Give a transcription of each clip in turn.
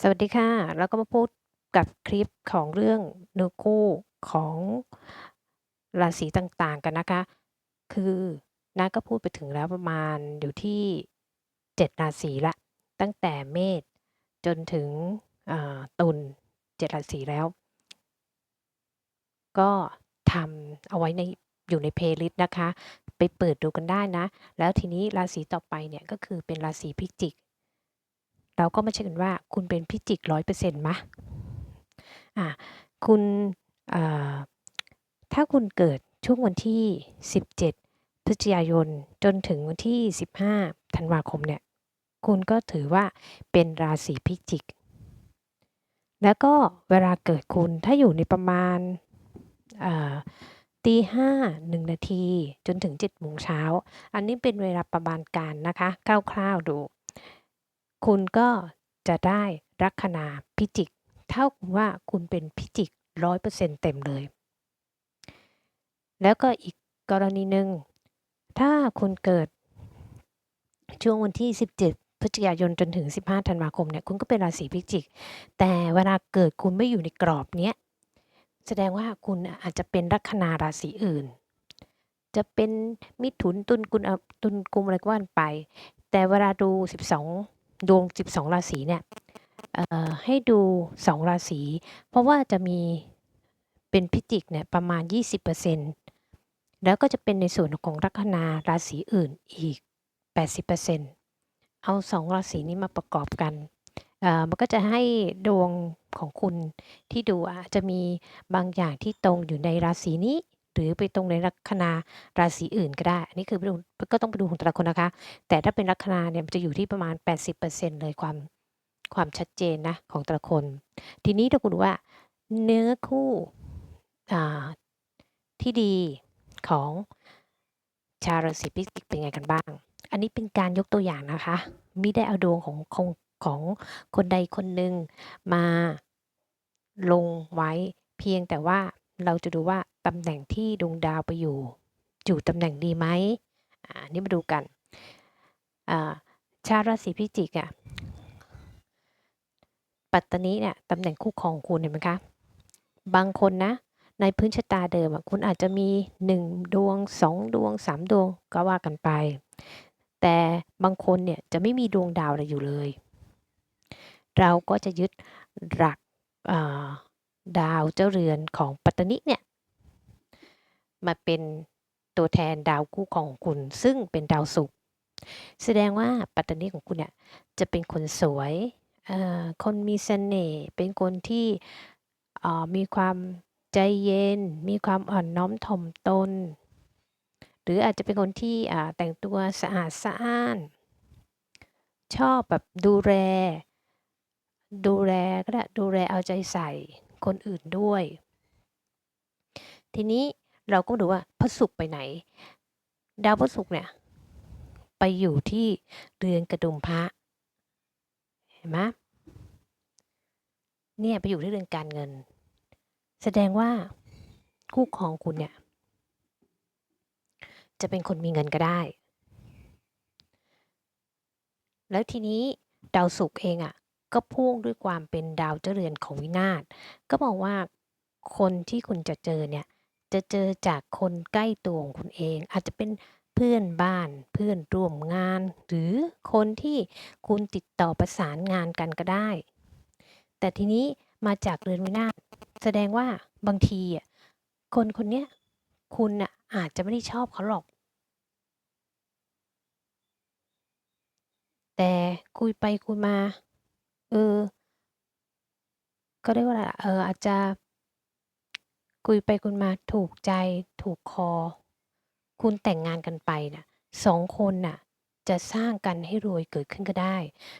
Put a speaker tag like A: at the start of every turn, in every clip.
A: สวัสดีค่ะ เราก็มาพูดกับคลิปของเรื่องเนื้อคู่ของราศีต่างๆกันนะคะ คือน้าก็พูดไปถึงแล้วประมาณอยู่ที่ 7 ราศีละ ตั้งแต่เมษจนถึงอ่าตุล7ราศีแล้ว ก็ทำเอาไว้ในอยู่ในเพลย์ลิสต์นะคะ ไปเปิดดูกันได้นะ แล้วทีนี้ราศีต่อไปเนี่ยก็คือเป็นราศีพิจิก เราก็มาเช็คกันว่าคุณเป็นพิจิกร้อยเปอร์เซ็นต์มะอ่าคุณถ้าคุณเกิดช่วงวันที่ 17 พฤศจิกายนจนถึงวันที่ 15 ธันวาคมเนี่ย คุณก็ถือว่าเป็นราศีพิจิก แล้วก็เวลาเกิดคุณถ้าอยู่ในประมาณตีห้าหนึ่งนาทีจนถึง7จ็ดโมงเช้า อันนี้เป็นเวลาประมาณการนะคะคร่าวๆดู คุณก็จะได้ลัคนาพิจิก เท่ากับว่าคุณเป็นพิจิกร้อยเปอร์เซ็นต์เต็มเลย แล้วก็อีกกรณีหนึ่ง ถ้าคุณเกิดช่วงวันที่ 17 พฤศจิกายนจนถึง 15 ธันวาคมเนี่ย คุณก็เป็นราศีพิจิก แต่เวลาเกิดคุณไม่อยู่ในกรอบเนี้ย แสดงว่าคุณอาจจะเป็นลัคนาราศีอื่น จะเป็นมิถุนตุลกุลตุลกุมอะไรก็ว่าไป แต่เวลาดู 12 ดวง 12 ราศีเนี่ยให้ดู 2 ราศี เพราะว่าจะมีเป็นพิจิกเนี่ยประมาณ 20%แล้วก็จะเป็นในส่วนของลัคนาราศีอื่นอีก 80%เอา 2 ราศีนี้มาประกอบกันอ่อมันก็จะให้ดวงของคุณที่ดูอาจจะมีบางอย่างที่ตรงอยู่ในราศีนี้ หรือไปตรงในลัคนาราศีอื่นก็ได้ อันนี้คือไปดูก็ต้องไปดูของแต่ละคนนะคะ แต่ถ้าเป็นลัคนาเนี่ยมันจะอยู่ที่ประมาณ 80%เลยความความชัดเจนนะของแต่ละคน ทีนี้ถ้าคุณดูว่า เนื้อคู่ที่ดีของชาวราศีพิจิกเป็นไงกันบ้าง อันนี้เป็นการยกตัวอย่างนะคะม่ได้เอาดวงของของของคนใดคนหนึ่งมาลงไว้เพียงแต่ว่าเราจะดูว่า ตำแหน่งที่ดวงดาวไปอยู่ อยู่ตำแหน่งดีไหมอ่านี่มาดูกันอ่าชาวราศีพิจิกอะปัตตานีเนี่ยตำแหน่งคู่ครองคุณเห็นไหมคะ บางคนนะ ในพื้นชะตาเดิมอะคุณอาจจะมี 1 ดวง 2 ดวง 3 ดวงก็ว่ากันไป แต่บางคนเนี่ยจะไม่มีดวงดาวอะไรอยู่เลย เราก็จะยึดหลักดาวเจ้าเรือนของปัตตานิเนี่ย มาเป็นตัวแทนดาวคู่ของคุณ ซึ่งเป็นดาวศุกร์แสดงว่าปัตตานิของคุณเนี่ยจะเป็นคนสวยอ่อคนมีเสน่ห์เป็นคนที่อ่ามีความใจเย็น มีความอ่อนน้อมถ่อมตน หรืออาจจะเป็นคนที่อ่าแต่งตัวสะอาดสะอ้าน ชอบแบบดูแล ดูแลก็ได้ดูแลเอาใจใส่คนอื่นด้วย ทีนี้ เราก็ดูว่าพระศุกร์ไปไหน ดาวพระศุกร์เนี่ย ไปอยู่ที่เรือนกระดุมพระ เห็นไหมเนี่ยไปอยู่ที่เรือนการเงิน แสดงว่าคู่ครองคุณเนี่ย จะเป็นคนมีเงินก็ได้ แล้วทีนี้ดาวศุกร์เองอะ่ะ ก็พ่วงด้วยความเป็นดาวเจริญของวินาศก็บอกว่าคนที่คุณจะเจอเนี่ย จะเจอจากคนใกล้ตัวของคุณเอง อาจจะเป็นเพื่อนบ้านเพื่อนร่วมงาน หรือคนที่คุณติดต่อประสานงานกันก็ได้ แต่ทีนี้มาจากเรือนวินาศแสดงว่าบางทีอะคนคนเนี้ยคุณอะอาจจะไม่ได้ชอบเขาหรอก แต่คุยไปคุยมา เออ ก็เรียกว่าเอออาจจะ คุยไปคุยมาถูกใจถูกคอ คุณแต่งงานกันไปน่ะสองคนน่ะจะสร้างกันให้รวยเกิดขึ้นก็ได้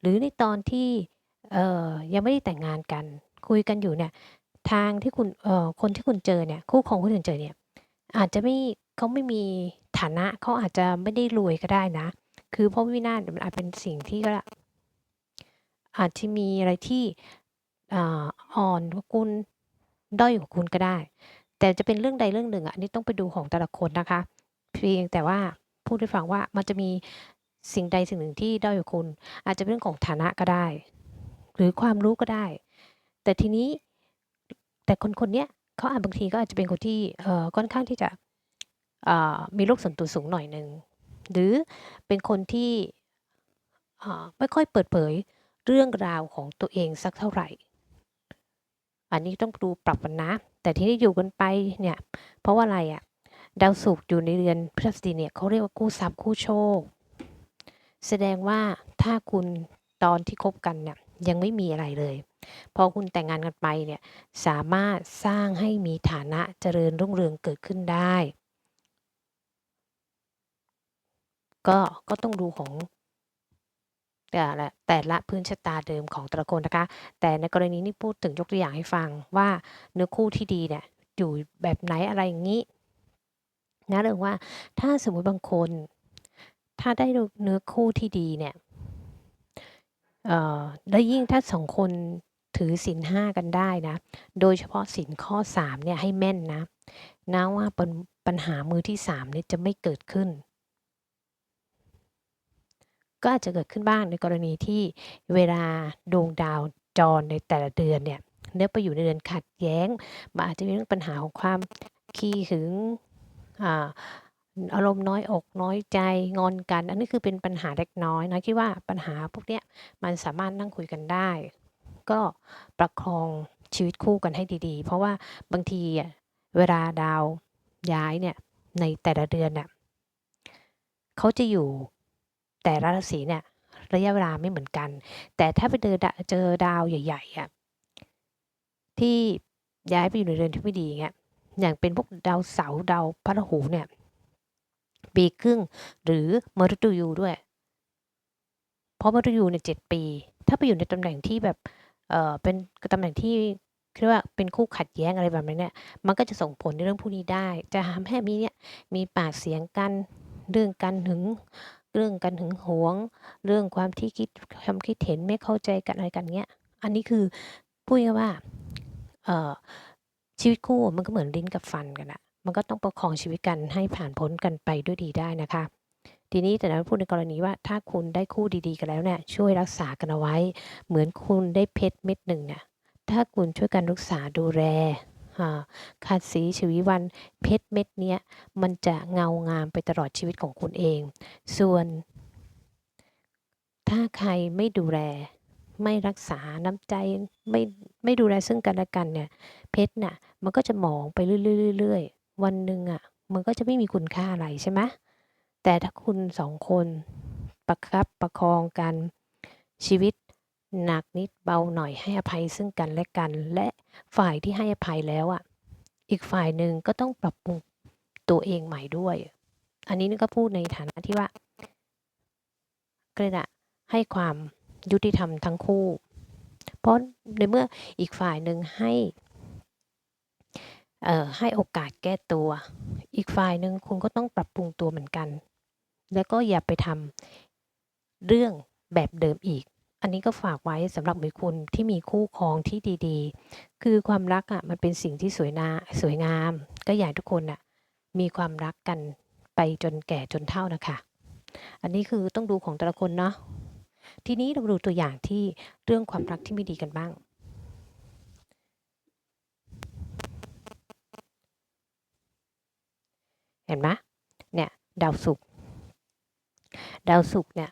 A: หรือในตอนที่เอ่อยังไม่ได้แต่งงานกัน คุยกันอยู่เนี่ยทางที่คุณเอ่อคนที่คุณเจอเนี่ยคู่ของคุณเจอเนี่ยอาจจะไม่เขาไม่มีฐานะเขาอาจจะไม่ได้รวยก็ได้นะ คือเพราะวินาศมันอาจเป็นสิ่งที่ก็อาจจะมีอะไรที่อ่อ่อนกว่าคุณ ด้อยกว่าคุณก็ได้ แต่จะเป็นเรื่องใดเรื่องหนึ่งอะอันนี้ต้องไปดูของแต่ละคนนะคะ เพียงแต่ว่าพูดให้ฟังว่ามันจะมีสิ่งใดสิ่งหนึ่งที่ด้อยกว่าคุณ อาจจะเป็นเรื่องของฐานะก็ได้ หรือความรู้ก็ได้ แต่ทีนี้แต่คนคนเนี้ยเขาอาจบางทีก็อาจจะเป็นคนที่เอ่อค่อนข้างที่จะอ่ามีโรคส่วนตัวสูงหน่อยหนึ่งหรือเป็นคนที่ไม่ค่อยเปิดเผยเรื่องราวของตัวเองสักเท่าไหร่ อันนี้ต้องดูปรับกันนะ แต่ที่นี่อยู่กันไปเนี่ย เพราะว่าอะไรอะดาวศุกร์อยู่ในเรือนพฤหัสบดีเนี่ยเขาเรียกว่าคู่ทรัพย์คู่โชค แสดงว่าถ้าคุณตอนที่คบกันเนี่ยยังไม่มีอะไรเลย พอคุณแต่งงานกันไปเนี่ยสามารถสร้างให้มีฐานะเจริญรุ่งเรืองเกิดขึ้นได้ ก็ก็ต้องดูของ แต่ละแต่ละพื้นชะตาเดิมของแต่ละคนนะคะ แต่ในกรณีนี้พูดถึงยกตัวอย่างให้ฟังว่าเนื้อคู่ที่ดีเนี่ยอยู่แบบไหนอะไรอย่างนี้นะเรื่องว่าถ้าสมมุติบางคน ถ้าได้เนื้อคู่ที่ดีเนี่ยเอ่อแล้วยิ่งถ้าสองคนถือศีลห้ากันได้นะ โดยเฉพาะศีลข้อสามเนี่ยให้แม่นนะนะว่าปัญปัญหามือที่สามเนี่ยจะไม่เกิดขึ้น ก็อาจจะเกิดขึ้นบ้างในกรณีที่เวลาดวงดาวจรในแต่ละเดือนเนี่ยเนื้อไปอยู่ในเดือนขัดแย้งมันอาจจะมีเรื่องปัญหาของความขี้หึงอารมณ์น้อยอกน้อยใจงอนกัน อันนี้คือเป็นปัญหาเล็กน้อยนะคิดว่าปัญหาพวกเนี้ยมันสามารถนั่งคุยกันได้ ก็ประคองชีวิตคู่กันให้ดีๆ เพราะว่าบางทีอะเวลาดาวย้ายเนี่ยในแต่ละเดือนเนี่ยเขาจะอยู่ แต่ละราศีเนี่ยระยะเวลาไม่เหมือนกัน แต่ถ้าไปเจอเจอดาวใหญ่ๆอะที่ย้ายไปอยู่ในเรือนที่ไม่ดีเงี้ยอย่างเป็นพวกดาวเสาร์ดาวพระหูเนี่ยปีครึ่งหรือมฤตยูด้วย เพราะมฤตยูเนี่ยเจ็ดปี ถ้าไปอยู่ในตำแหน่งที่แบบเออเป็นตำแหน่งที่เรียกว่าเป็นคู่ขัดแย้งอะไรแบบนี้เนี่ยมันก็จะส่งผลในเรื่องพวกนี้ได้ จะทำให้มีเนี่ยมีปากเสียงกันเรื่องกันหึง เรื่องกันหึงหวง เรื่องความที่คิดความคิดเห็นไม่เข้าใจกันอะไรกันเงี้ย อันนี้คือพูดง่ายว่าชีวิตคู่มันก็เหมือนลิ้นกับฟันกันอะมันก็ต้องประคองชีวิตกันให้ผ่านพ้นกันไปด้วยดีได้นะคะ ทีนี้แต่นั้นพูดในกรณีว่าถ้าคุณได้คู่ดีๆ กันแล้วเนี่ยช่วยรักษากันเอาไว้ เหมือนคุณได้เพชรเม็ดหนึ่งเนี่ยถ้าคุณช่วยกันรักษาดูแล ขาดสีชวีวันเพชรเม็ดเนี้ยมันจะเงางามไปตลอดชีวิตของคุณเอง ส่วน ถ้าใครไม่ดูแล ไม่รักษาน้ำใจไม่ไม่ดูแลซึ่งกันและกันเนี่ยเพชรน่ะมันก็จะหมองไปเรื่อยๆวันหนึ่งอะมันก็จะไม่มีคุณค่าอะไรใช่ไหมแต่ถ้าคุณสองคนประคับประคองกันชีวิต หนักนิดเบาหน่อยให้อภัยซึ่งกันและกัน และฝ่ายที่ให้อภัยแล้วอะ่ะ อีกฝ่ายหนึ่งก็ต้องปรับปรุงตัวเองใหม่ด้วย อันนี้นี่ก็พูดในฐานะที่ว่าก็เลยนะให้ความยุติธรรมทั้งคู่ เพราะในเมื่ออีกฝ่ายหนึ่งให้เอ่อให้โอกาสแก้ตัว อีกฝ่ายหนึ่งคุณก็ต้องปรับปรุงตัวเหมือนกัน แล้วก็อย่าไปทำเรื่องแบบเดิมอีก อันนี้ก็ฝากไว้สำหรับมือคุณที่มีคู่ครองที่ดีๆ คือความรักอะมันเป็นสิ่งที่สวยนาสวยงาม ก็อยากทุกคนอะมีความรักกันไปจนแก่จนเฒ่านะคะ อันนี้คือต้องดูของแต่ละคนเนาะทีนี้เราดูตัวอย่างที่เรื่องความรักที่ไม่ดีกันบ้าง เห็นไหมเนี่ยดาวศุกร์ดาวศุกร์เนี่ย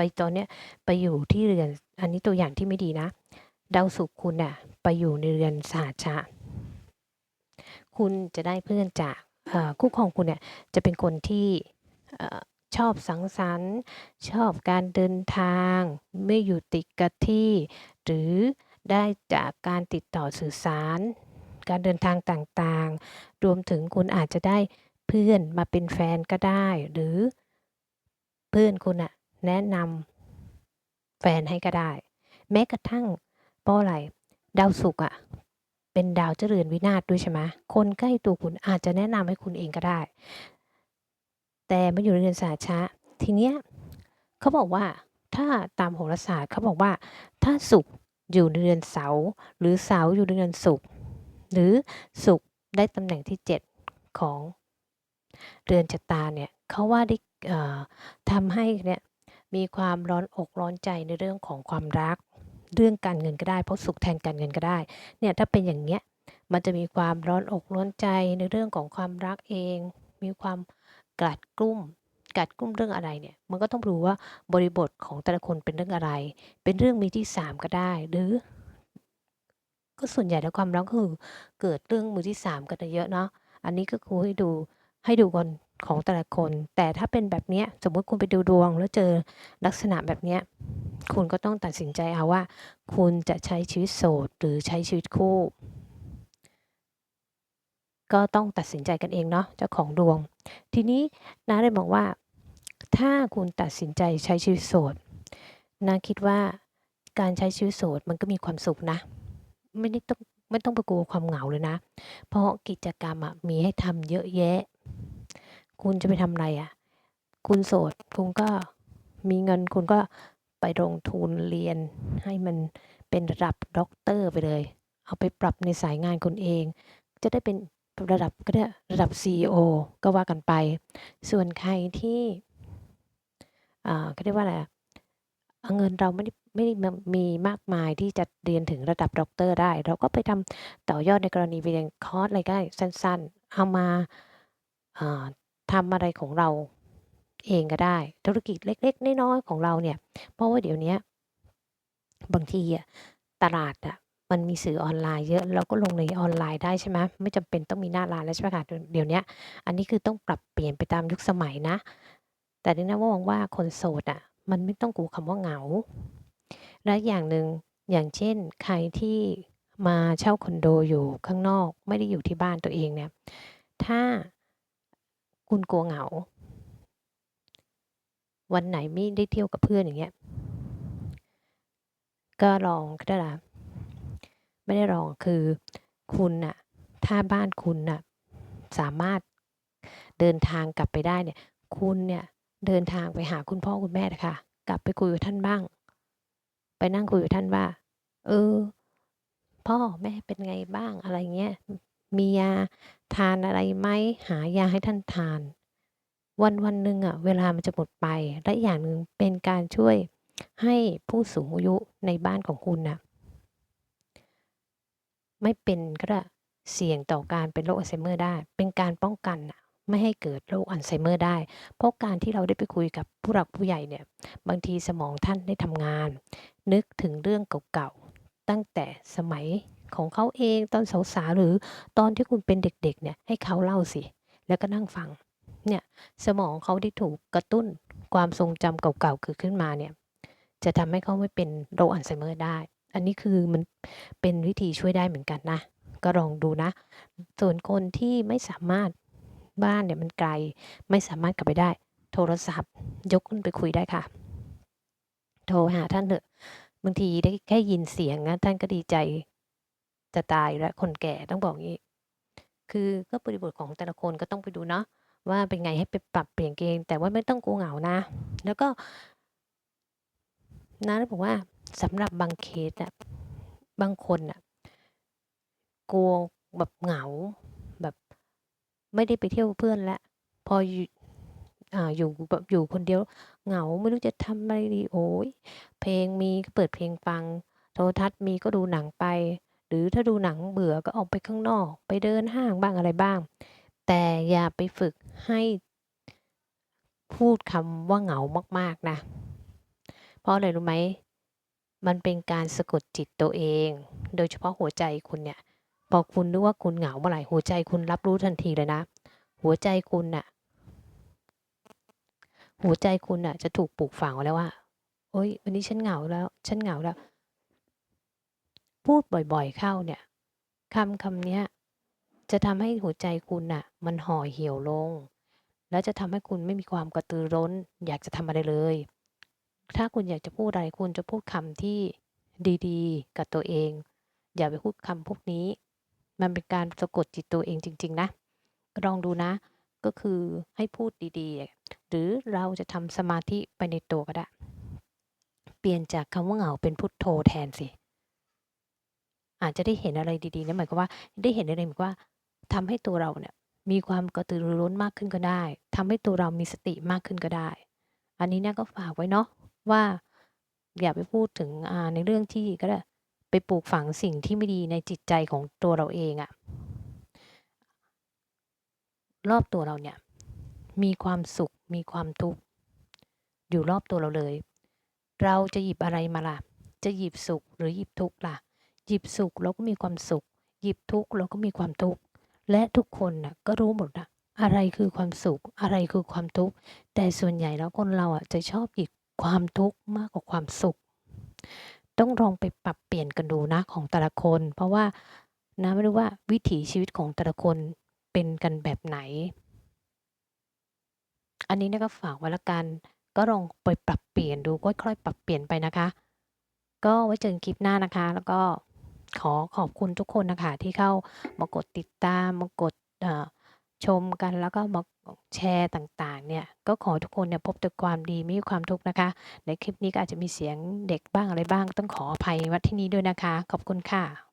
A: ไปตอนเนี้ยไปอยู่ที่เรือน อันนี้ตัวอย่างที่ไม่ดีนะ ดาวศุกร์คุณเนี่ยไปอยู่ในเรือนสาชะ คุณจะได้เพื่อนจากคู่ครองคุณเนี่ยจะเป็นคนที่ชอบสังสรรค์ ชอบการเดินทาง ไม่อยู่ติดกับที่ หรือได้จากการติดต่อสื่อสาร การเดินทางต่างๆ รวมถึงคุณอาจจะได้เพื่อนมาเป็นแฟนก็ได้ หรือเพื่อนคุณอะ แนะนำแฟนให้ก็ได้ แม้กระทั่งเพราะอะไรดาวศุกร์อะเป็นดาวเจริญวินาศด้วยใช่ไหมคนใกล้ตัวคุณอาจจะแนะนำให้คุณเองก็ได้ แต่มาอยู่ในเรือนสาชะทีเนี้ยเขาบอกว่าถ้าตามโหราศาสตร์เขาบอกว่า ถ้าศุกร์อยู่ในเรือนเสาหรือเสาอยู่ในเรือนศุกร์หรือศุกร์ได้ตำแหน่งที่ 7 ของเรือนชะตาเนี่ยเขาว่าได้ทำให้เนี่ย มีความร้อนอกร้อนใจในเรื่องของความรัก เรื่องการเงินก็ได้ เพราะสุขแทนการเงินก็ได้ เนี่ยถ้าเป็นอย่างเงี้ย มันจะมีความร้อนอกร้อนใจในเรื่องของความรักเอง มีความกลัดกลุ้มกลัดกลุ้มเรื่องอะไรเนี่ย มันก็ต้องรู้ว่าบริบทของแต่ละคนเป็นเรื่องอะไร เป็นเรื่องมีที่ 3 ก็ได้ หรือ ก็ส่วนใหญ่แล้วความรักก็คือเกิดเรื่องมือที่ 3 กันเยอะเนาะ อันนี้ก็คือให้ดูให้ดูก่อน ของแต่ละคน แต่ถ้าเป็นแบบนี้สมมติคุณไปดูดวง แล้วเจอลักษณะแบบนี้คุณก็ต้องตัดสินใจเอาว่า คุณจะใช้ชีวิตโสดหรือใช้ชีวิตคู่ ก็ต้องตัดสินใจกันเองเนาะเจ้าของดวง ทีนี้น้าเลยบอกว่า ถ้าคุณตัดสินใจใช้ชีวิตโสดน้าคิดว่าการใช้ชีวิตโสดมันก็มีความสุขนะ ไม่ได้ต้องไม่ต้องไปกลัวความเหงาเลยนะ เพราะกิจกรรมอะมีให้ทำเยอะแยะ คุณจะไปทำอะไรอะคุณโสดคุณก็มีเงินคุณก็ไปลงทุนเรียนให้มันเป็นระดับด็อกเตอร์ไปเลย เอาไปปรับในสายงานคุณเอง จะได้เป็นระดับก็ได้ระดับ CEO ก็ว่ากันไป ส่วนใครที่อ่าเขาเรียกว่าอะไรเงินเราไม่ได้ไม่ได้มีมากมายที่จะเรียนถึงระดับด็อกเตอร์ได้ เราก็ไปทำต่อยอดในกรณีไปเรียนคอร์สอะไรก็ได้สั้นๆ เอามา ทำอะไรของเราเองก็ได้ ธุรกิจเล็ก ๆน้อยๆของเราเนี่ย เพราะว่าเดี๋ยวนี้บางทีอะตลาดอะมันมีสื่อออนไลน์เยอะเราก็ลงในออนไลน์ได้ใช่ไหมไม่จำเป็นต้องมีหน้าร้านแล้วใช่ไหมคะเดี๋ยวนี้อันนี้คือต้องปรับเปลี่ยนไปตามยุคสมัยนะ แต่นี่นะมองว่าคนโสดอะมันไม่ต้องกลัวคำว่าเหงา และอย่างหนึ่งอย่างเช่นใครที่มาเช่าคอนโดอยู่ข้างนอก ไม่ได้อยู่ที่บ้านตัวเองเนี่ยถ้า คุณกลัวเหงา วันไหนไม่ได้เที่ยวกับเพื่อนอย่างเงี้ย ก็ลองเขาเรียกอะไม่ได้ลองคือคุณน่ะ ถ้าบ้านคุณน่ะ สามารถเดินทางกลับไปได้เนี่ย คุณเนี่ยเดินทางไปหาคุณพ่อคุณแม่เถอะค่ะกลับไปคุยกับท่านบ้าง ไปนั่งคุยกับท่านว่า เออ พ่อแม่เป็นไงบ้างอะไรเงี้ย มียาทานอะไรไหมหายาให้ท่านทาน วันวันหนึ่งอะเวลามันจะหมดไป และอย่างหนึ่งเป็นการช่วยให้ผู้สูงอายุในบ้านของคุณน่ะไม่เป็นก็ได้เสี่ยงต่อการเป็นโรคอัลไซเมอร์ได้ เป็นการป้องกันน่ะไม่ให้เกิดโรคอัลไซเมอร์ได้ เพราะการที่เราได้ไปคุยกับผู้หลักผู้ใหญ่เนี่ย บางทีสมองท่านได้ทำงาน นึกถึงเรื่องเก่าๆ ตั้งแต่สมัย ของเขาเองตอนสาวๆหรือตอนที่คุณเป็นเด็กๆเนี่ยให้เขาเล่าสิ แล้วก็นั่งฟังเนี่ยสมองเขาได้ถูกกระตุ้นความทรงจำเก่าๆเกิดขึ้นมาเนี่ยจะทำให้เขาไม่เป็นโรคอัลไซเมอร์ได้ อันนี้คือมันเป็นวิธีช่วยได้เหมือนกันนะ ก็ลองดูนะ ส่วนคนที่ไม่สามารถบ้านเนี่ยมันไกลไม่สามารถกลับไปได้ โทรศัพท์ ยกขึ้นไปคุยได้ค่ะ โทรหาท่านเถอะบางทีได้แค่ยินเสียงนะท่านก็ดีใจ จะตายแล้วคนแก่ต้องบอกงี้ คือก็บริบทของแต่ละคนก็ต้องไปดูเนาะว่าเป็นไงให้ไปปรับเปลี่ยนเกณฑ์แต่ว่าไม่ต้องกลัวเหงานะ แล้วก็น้าเลยบอกว่าสำหรับบางเคสอะบางคนน่ะกลัวแบบเหงาแบบไม่ได้ไปเที่ยวเพื่อนแล้วพออยู่อ่าอยู่แบบอยู่คนเดียว เหงาไม่รู้จะทำอะไรดีโอ๊ยเพลงมีก็เปิดเพลงฟัง โทรทัศน์มีก็ดูหนังไป หรือถ้าดูหนังเบื่อก็ออกไปข้างนอก ไปเดินห้างบ้างอะไรบ้าง แต่อย่าไปฝึกให้พูดคำว่าเหงามากๆนะ เพราะอะไรรู้ไหม มันเป็นการสะกดจิตตัวเอง โดยเฉพาะหัวใจคุณเนี่ย พอคุณนึกว่าคุณเหงาเมื่อไหร่ หัวใจคุณรับรู้ทันทีเลยนะ หัวใจคุณน่ะ หัวใจคุณน่ะ จะถูกปลูกฝังไว้แล้วว่า โอ๊ย วันนี้ฉันเหงาแล้ว ฉันเหงาแล้ว พูดบ่อยๆเข้าเนี่ยคำคำนี้จะทำให้หัวใจคุณน่ะมันห่อเหี่ยวลง แล้วจะทำให้คุณไม่มีความกระตือร้น อยากจะทำอะไรเลย ถ้าคุณอยากจะพูดอะไรคุณจะพูดคำที่ดีๆ กับตัวเอง อย่าไปพูดคำพวกนี้ มันเป็นการสะกดจิตตัวเองจริง ๆ นะ ลองดูนะ ก็คือให้พูดดีๆ หรือเราจะทำสมาธิไปในตัวก็ได้ เปลี่ยนจากคำว่าเหงาเป็นพุทโธแทนสิ อาจจะได้เห็นอะไรดีๆนั่นหมายความว่าได้เห็นอะไรเหมือนว่าทำให้ตัวเราเนี่ย มีความกระตือรือร้นมากขึ้นก็ได้ทำให้ตัวเรามีสติมากขึ้นก็ได้ อันนี้เนี่ยก็ฝากไว้เนาะว่าอย่าไปพูดถึงในเรื่องที่ก็ได้ไปปลูกฝังสิ่งที่ไม่ดีในจิตใจของตัวเราเองอะรอบตัวเราเนี่ย มีความสุขมีความทุกข์อยู่รอบตัวเราเลย เราจะหยิบอะไรมาล่ะ จะหยิบสุขหรือหยิบทุกข์ล่ะ หยิบสุขเราก็มีความสุข หยิบทุกข์เราก็มีความทุกข์ และทุกคนน่ะก็รู้หมดอะอะไรคือความสุข อะไรคือความทุกข์ แต่ส่วนใหญ่แล้วคนเราอะจะชอบหยิบความทุกข์มากกว่าความสุข ต้องลองไปปรับเปลี่ยนกันดูนะของแต่ละคน เพราะว่านะไม่รู้ว่าวิถีชีวิตของแต่ละคนเป็นกันแบบไหน อันนี้นี่ยก็ฝากไว้ล้วกัน ก็ลองไปปรับเปลี่ยนดูค่อยๆปรับเปลี่ยนไปนะคะ ก็ไว้เจอกันคลิปหน้านะคะ แล้วก็ ขอขอบคุณทุกคนนะคะที่เข้ามากดติดตามมากดชมกันแล้วก็มาแชร์ต่างๆเนี่ยก็ขอทุกคนเนี่ยพบแต่ความดีไม่มีความทุกข์นะคะ ในคลิปนี้ก็อาจจะมีเสียงเด็กบ้างอะไรบ้าง ต้องขออภัยวัดที่นี้ด้วยนะคะ ขอบคุณค่ะ